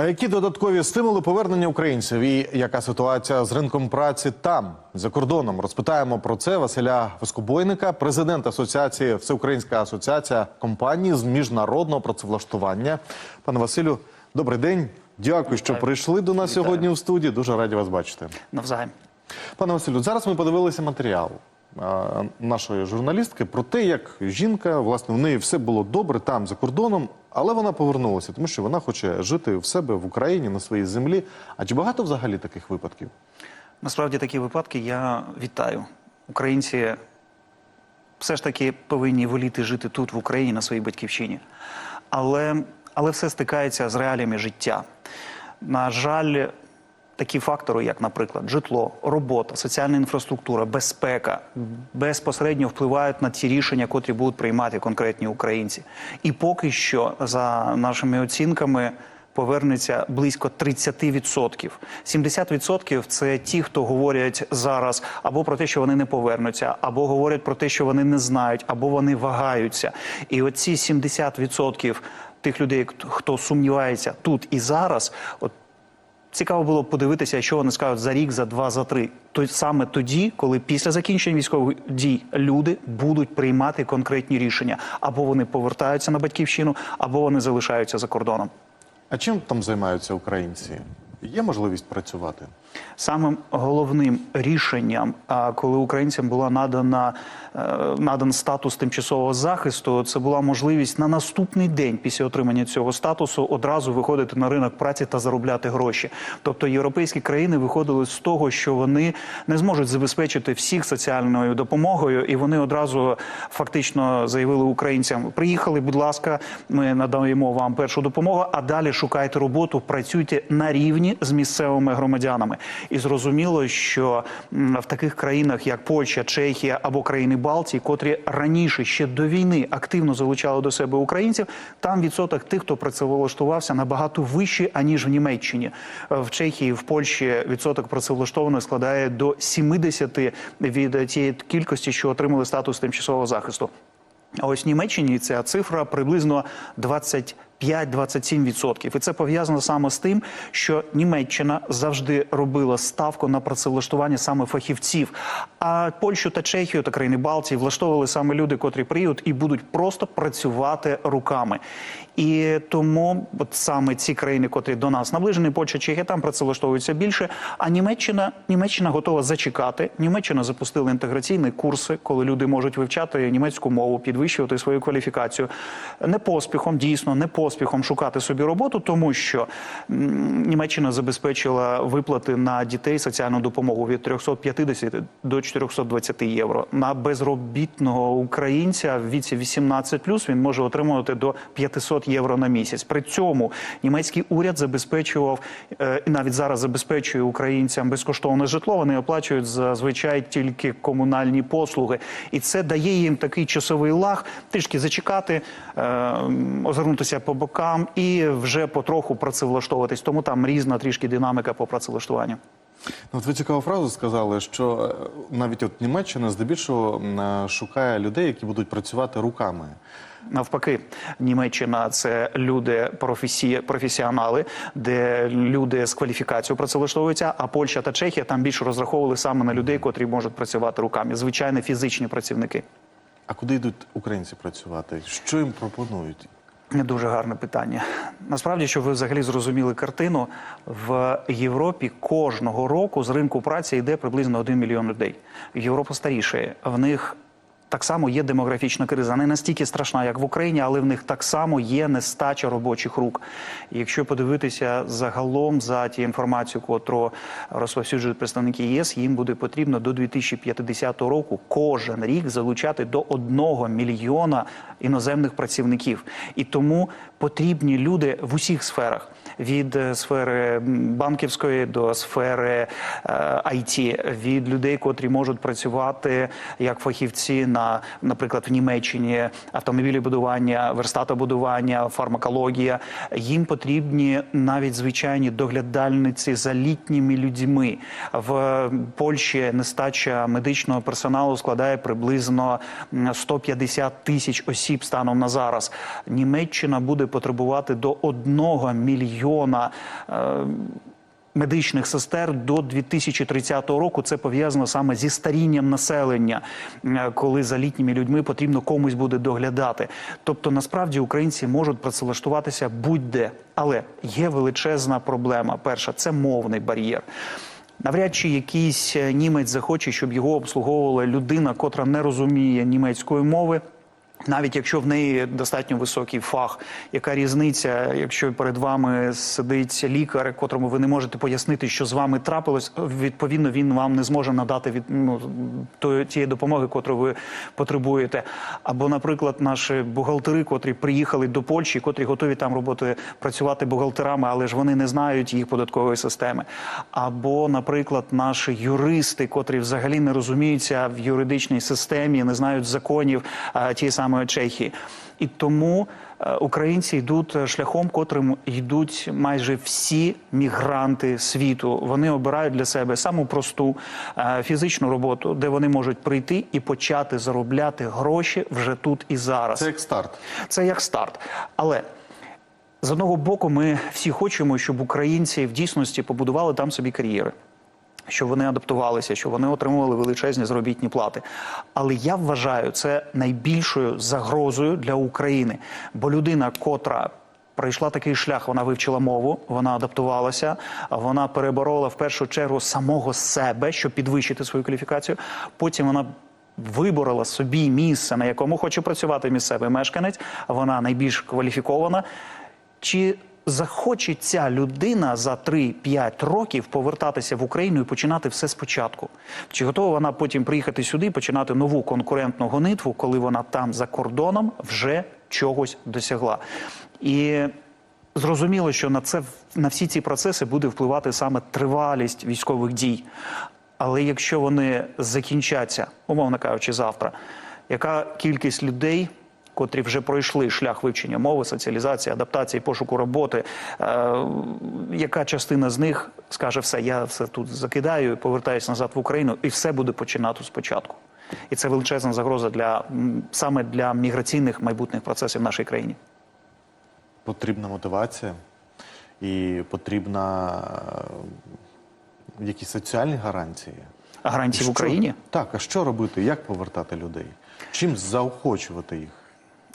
А які додаткові стимули повернення українців і яка ситуація з ринком праці там за кордоном? Розпитаємо про це Василя Воскобойника, президент асоціації Всеукраїнська асоціація компаній з міжнародного працевлаштування. Пане Василю, добрий день. Дякую, що прийшли до нас сьогодні у студії. Дуже раді вас бачити. Навзаєм. Пане Василю, зараз ми подивилися матеріал нашої журналістки про те, як жінка, власне, в неї все було добре там за кордоном, але вона повернулася, тому що вона хоче жити в себе в Україні на своїй землі. А чи багато взагалі таких випадків? Насправді такі випадки я вітаю. Українці все ж таки повинні воліти жити тут, в Україні, на своїй батьківщині. Але, але все стикається з реаліями життя. На жаль, такі фактори, як, наприклад, житло, робота, соціальна інфраструктура, безпека, безпосередньо впливають на ті рішення, котрі будуть приймати конкретні українці. І поки що, за нашими оцінками, повернеться близько 30%. 70% – це ті, хто говорять зараз або про те, що вони не повернуться, або говорять про те, що вони не знають, або вони вагаються. І оці 70% тих людей, хто сумнівається тут і зараз, от Цікаво було подивитися, що вони скажуть за рік, за два, за три. То саме тоді, коли після закінчення військових дій люди будуть приймати конкретні рішення, або вони повертаються на батьківщину, або вони залишаються за кордоном. А чим там займаються українці? Є можливість працювати? Самим головним рішенням, коли українцям була надана е, надан статус тимчасового захисту, це була можливість на наступний день після отримання цього статусу одразу виходити на ринок праці та заробляти гроші. Тобто європейські країни виходили з того, що вони не зможуть забезпечити всіх соціальною допомогою, і вони одразу фактично заявили українцям: приїхали, будь ласка, ми надаємо вам першу допомогу, а далі шукайте роботу, працюйте на рівні з місцевими громадянами. І зрозуміло, що в таких країнах, як Польща, Чехія або країни Балтії, котрі раніше ще до війни активно залучали до себе українців, там відсоток тих, хто працевлаштувався, набагато вищий аніж в Німеччині. В Чехії, в Польщі відсоток працевлаштованих складає до 70 від тієї кількості, що отримали статус тимчасового захисту. А ось в Німеччині ця цифра приблизно 25-27%. І це пов'язано саме з тим, що Німеччина завжди робила ставку на працевлаштування саме фахівців. А Польщу та Чехію та країни Балтії влаштовували саме люди, котрі приїдуть і будуть просто працювати руками. І тому от саме ці країни, котрі до нас наближені, Польща, Чехія, там працевлаштовуються більше. А Німеччина, Німеччина готова зачекати. Німеччина запустила інтеграційні курси, коли люди можуть вивчати німецьку мову, підвищувати свою кваліфікацію. Не поспіхом, дійсно, не поспіхом шукати собі роботу, тому що Німеччина забезпечила виплати на дітей соціальну допомогу від 350 до 420 євро. На безробітного українця в віці 18+, він може отримувати до 500 євро на місяць. При цьому німецький уряд забезпечував е, і навіть зараз забезпечує українцям безкоштовне житло. Вони оплачують зазвичай тільки комунальні послуги, і це дає їм такий часовий лаг, трішки зачекати, е, озирнутися по бокам і вже потроху працевлаштовуватись. Тому там різна трішки динаміка по працевлаштуванню. Ну, От ви цікаву фразу сказали, що е, навіть от Німеччина здебільшого е, шукає людей, які будуть працювати руками. Навпаки, Німеччина це люди професії, професіонали, де люди з кваліфікацією працевлаштовуються. А Польща та Чехія там більше розраховували саме на людей, котрі можуть працювати руками. Звичайно, фізичні працівники. А куди йдуть українці працювати? Що їм пропонують? Не дуже гарне питання. Насправді, щоб ви взагалі зрозуміли картину, в Європі кожного року з ринку праці йде приблизно 1 мільйон людей. Європа старішає. В них так само є демографічна криза, не настільки страшна, як в Україні, але в них так само є нестача робочих рук. І якщо подивитися загалом за ті інформацію, котру розповсюджують представники ЄС, їм буде потрібно до 2050 року кожен рік залучати до 1 мільйона іноземних працівників. І тому потрібні люди в усіх сферах. Від е, сфери банківської до сфери е, IT, від людей, котрі можуть працювати як фахівці на на, наприклад, в Німеччині автомобілебудування, верстатобудування, фармакологія. Їм потрібні навіть звичайні доглядальниці за літніми людьми. В Польщі нестача медичного персоналу складає приблизно м, 150 тисяч осіб станом на зараз. Німеччина буде потребувати до одного мільйона. Е, медичних сестер до 2030 року. Це пов'язано саме зі старінням населення, е, коли за літніми людьми потрібно комусь буде доглядати. Тобто, насправді українці можуть працевлаштуватися будь-де, але є величезна проблема. Перша це мовний бар'єр. Навряд чи якийсь е, німець захоче, щоб його обслуговувала людина, котра не розуміє німецької мови. Навіть якщо в неї достатньо високий фах, яка різниця, якщо перед вами сидить лікар, котрому ви не можете пояснити, що з вами трапилось, відповідно він вам не зможе надати від ну, тієї допомоги, котру ви потребуєте. Або, наприклад, наші бухгалтери, котрі приїхали до Польщі, котрі готові там роботи працювати бухгалтерами, але ж вони не знають їх податкової системи. Або, наприклад, наші юристи, котрі взагалі не розуміються в юридичній системі, не знають законів а, тієї самої Чехії. І тому е, українці йдуть е, шляхом, котрим йдуть майже всі мігранти світу. Вони обирають для себе саму просту е, фізичну роботу, де вони можуть прийти і почати заробляти гроші вже тут і зараз. Це як старт. Це як старт. Але з одного боку, ми всі хочемо, щоб українці в дійсності побудували там собі кар'єри. Щоб вони адаптувалися, щоб вони отримували величезні заробітні плати. Але я вважаю це найбільшою загрозою для України. Бо людина, котра пройшла такий шлях, вона вивчила мову, вона адаптувалася, вона переборола в першу чергу самого себе, щоб підвищити свою кваліфікацію. Потім вона виборола собі місце, на якому хоче працювати місцевий мешканець. Вона найбільш кваліфікована. Чи захоче ця людина за 3-5 років повертатися в Україну і починати все спочатку? Чи готова вона потім приїхати сюди і починати нову конкурентну гонитву, коли вона там за кордоном вже чогось досягла? І зрозуміло, що на це на всі ці процеси буде впливати саме тривалість військових дій. Але якщо вони закінчаться, умовно кажучи, завтра, яка кількість людей, котрі вже пройшли шлях вивчення мови, соціалізації, адаптації, пошуку роботи, е, яка частина з них скаже, все, я все тут закидаю, і повертаюся назад в Україну, і все буде починати спочатку. І це величезна загроза для саме для міграційних майбутніх процесів в нашій країні. Потрібна мотивація і потрібна е, якісь соціальні гарантії. А гарантії в Що- Україні Так, а що робити? Як повертати людей? Чим заохочувати їх?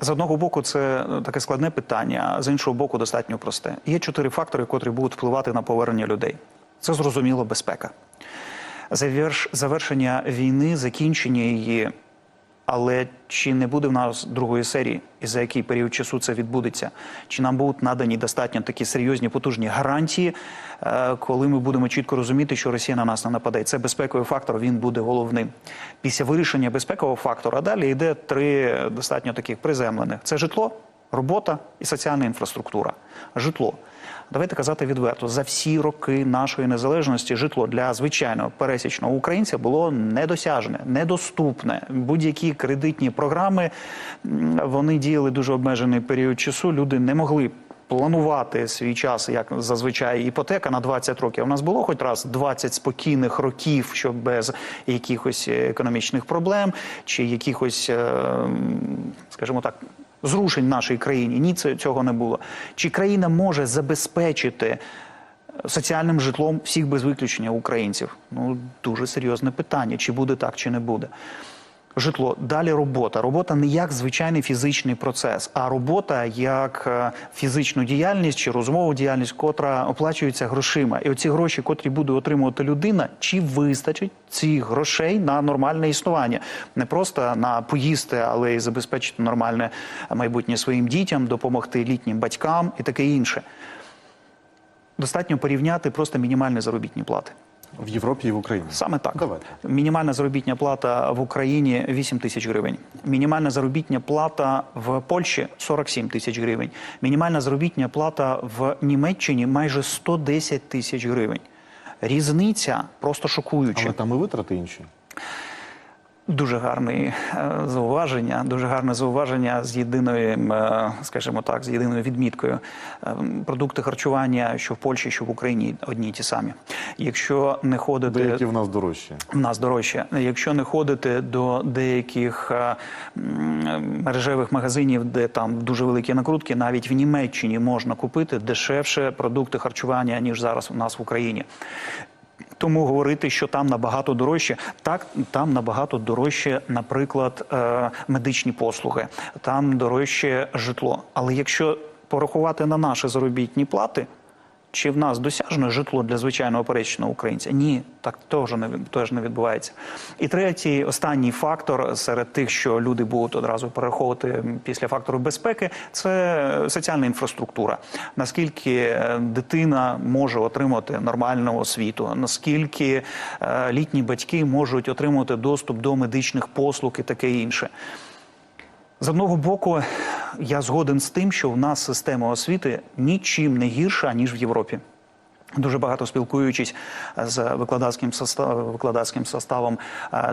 З одного боку, це е, таке складне питання, а з іншого боку, достатньо просте. Є чотири фактори, котрі будуть впливати на повернення людей. Це зрозуміло безпека. Заверш... Завершення війни, закінчення її. Але чи не буде в нас другої серії, і за який період часу це відбудеться? Чи нам будуть надані достатньо такі серйозні потужні гарантії, е, коли ми будемо чітко розуміти, що Росія на нас не нападе? Це безпековий фактор, він буде головним. Після вирішення безпекового фактора далі йде три достатньо таких приземлених: це житло, робота і соціальна інфраструктура. Житло. Давайте казати відверто, за всі роки нашої незалежності житло для звичайного пересічного українця було недосяжне, недоступне. Будь-які кредитні програми вони діяли дуже обмежений період часу. Люди не могли. Планувати свій час, як зазвичай іпотека на 20 років. У нас було хоч раз 20 спокійних років, щоб без якихось економічних проблем чи якихось, е, скажімо так, зрушень в нашій країні. Ні, цього не було. Чи країна може забезпечити соціальним житлом всіх без виключення українців? Ну дуже серйозне питання. Чи буде так, чи не буде. Житло далі робота. Робота не як звичайний фізичний процес, а робота як е, фізичну діяльність чи розумову діяльність, котра оплачується грошима. І оці гроші, котрі буде отримувати людина, чи вистачить цих грошей на нормальне існування, не просто на поїсти, але й забезпечити нормальне майбутнє своїм дітям, допомогти літнім батькам і таке інше. Достатньо порівняти просто мінімальні заробітні плати. В Європі і в Україні. Саме так. Давайте. Мінімальна заробітня плата в Україні 8 тисяч гривень. Мінімальна заробітня плата в Польщі 47 тисяч гривень. Мінімальна заробітня плата в Німеччині майже 110 тисяч гривень. Різниця просто шокуюча. Але там і витрати інші. Дуже гарне зауваження, дуже гарне зауваження з єдиною, е, скажімо так, з єдиною відміткою. Е, Продукти харчування, що в Польщі, що в Україні, одні й ті самі. Якщо не ходити Деякі в нас дорожчі. в нас дорожче. Якщо не ходити до деяких е, мережевих магазинів, де там дуже великі накрутки, навіть в Німеччині можна купити дешевше продукти харчування ніж зараз у нас в Україні. Тому говорити, що там набагато дорожче, так там набагато дорожче, наприклад, е, медичні послуги, там дорожче житло. Але якщо порахувати на наші заробітні плати, чи в нас досяжне житло для звичайного пересічного українця? Ні, так теж не теж не відбувається. І третій, останній фактор серед тих, що люди будуть одразу перераховувати після фактору безпеки, це соціальна інфраструктура. Наскільки е, дитина може отримати нормальну освіту, наскільки е, літні батьки можуть отримати доступ до медичних послуг і таке інше. З одного боку, я згоден з тим, що в нас система освіти нічим не гірша ніж в Європі. Дуже багато спілкуючись з викладацьким составом, викладацьким составом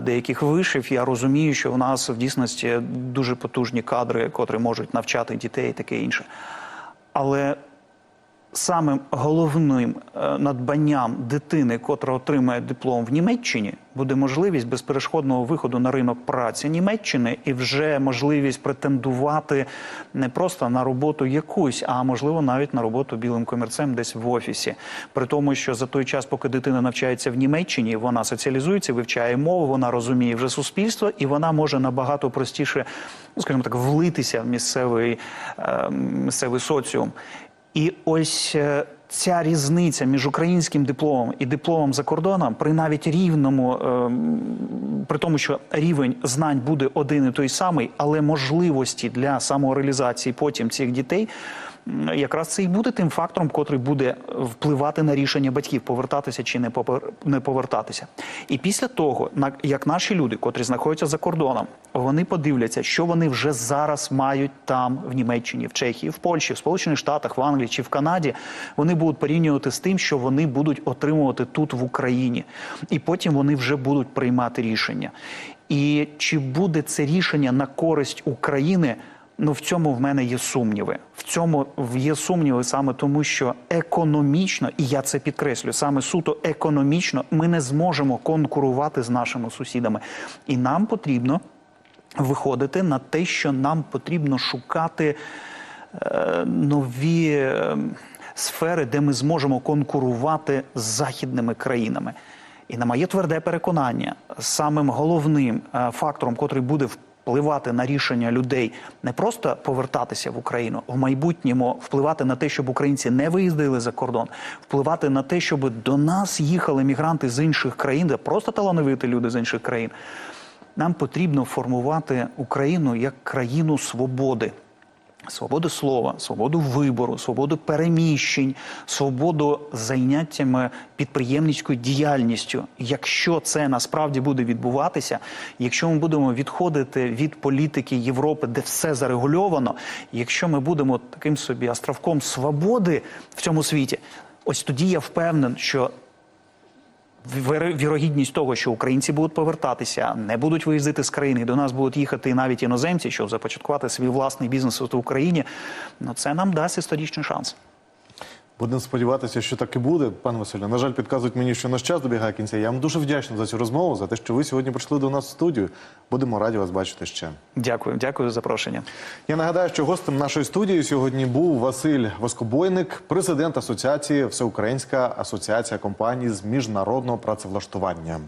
деяких вишів, я розумію, що в нас в дійсності дуже потужні кадри, котрі можуть навчати дітей і таке інше. Але самим головним е, надбанням дитини, котра отримає диплом в Німеччині, буде можливість безперешкодного виходу на ринок праці Німеччини і вже можливість претендувати не просто на роботу якусь, а можливо навіть на роботу білим комірцем десь в офісі. При тому, що за той час, поки дитина навчається в Німеччині, вона соціалізується, вивчає мову, вона розуміє вже суспільство, і вона може набагато простіше, ну скажімо так, влитися в місцевий, е, місцевий соціум. І ось е, ця різниця між українським дипломом і дипломом за кордоном при навіть рівному, е, при тому, що рівень знань буде один і той самий, але можливості для самореалізації потім цих дітей. Якраз це і буде тим фактором, котрий буде впливати на рішення батьків, повертатися чи не повертатися. І після того, як наші люди, котрі знаходяться за кордоном, вони подивляться, що вони вже зараз мають там, в Німеччині, в Чехії, в Польщі, в Сполучених Штатах, в Англії чи в Канаді, вони будуть порівнювати з тим, що вони будуть отримувати тут в Україні, і потім вони вже будуть приймати рішення. І чи буде це рішення на користь України? Ну, в цьому в мене є сумніви. В цьому є сумніви саме тому, що економічно, і я це підкреслю, саме суто економічно, ми не зможемо конкурувати з нашими сусідами. І нам потрібно виходити на те, що нам потрібно шукати е, нові е, сфери, де ми зможемо конкурувати з західними країнами. І на моє тверде переконання, самим головним е, фактором, котрий буде впливати на рішення людей не просто повертатися в Україну, в майбутньому впливати на те, щоб українці не виїздили за кордон, впливати на те, щоб до нас їхали мігранти з інших країн, де просто талановиті люди з інших країн. Нам потрібно формувати Україну як країну свободи. Свободу слова, свободу вибору, свободу переміщень, свободу зайняттями підприємницькою діяльністю. Якщо це насправді буде відбуватися, якщо ми будемо відходити від політики Європи, де все зарегульовано, якщо ми будемо таким собі островком свободи в цьому світі, ось тоді я впевнений, що Вірогідність того, що українці будуть повертатися, не будуть виїздити з країни, до нас будуть їхати навіть іноземці, щоб започаткувати свій власний бізнес в Україні. Ну це нам дасть історичний шанс. Будемо сподіватися, що так і буде, пане Василю. На жаль, підказують мені, що наш час добігає кінця. Я вам дуже вдячний за цю розмову, за те, що ви сьогодні прийшли до нас в студію. Будемо раді вас бачити ще. Дякую, дякую за запрошення. Я нагадаю, що гостем нашої студії сьогодні був Василь Воскобойник, президент асоціації Всеукраїнська асоціація компаній з міжнародного працевлаштування.